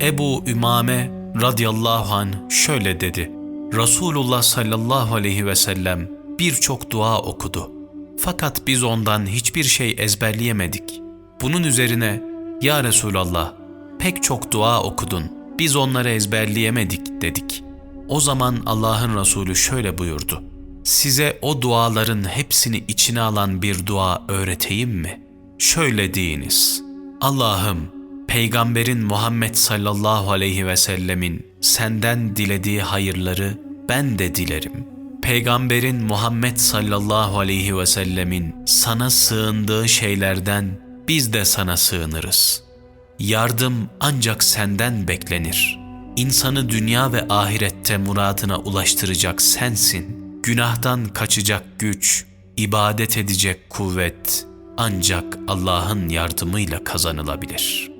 Ebu Ümame radıyallahu an şöyle dedi. Resulullah sallallahu aleyhi ve sellem birçok dua okudu. Fakat biz ondan hiçbir şey ezberleyemedik. Bunun üzerine ya Resulallah pek çok dua okudun. Biz onları ezberleyemedik dedik. O zaman Allah'ın Resulü şöyle buyurdu. Size o duaların hepsini içine alan bir dua öğreteyim mi? Şöyle deyiniz. Allah'ım Peygamberin Muhammed sallallahu aleyhi ve sellemin senden dilediği hayırları ben de dilerim. Peygamberin Muhammed sallallahu aleyhi ve sellemin sana sığındığı şeylerden biz de sana sığınırız. Yardım ancak senden beklenir. İnsanı dünya ve ahirette muradına ulaştıracak sensin. Günahtan kaçacak güç, ibadet edecek kuvvet ancak Allah'ın yardımıyla kazanılabilir.''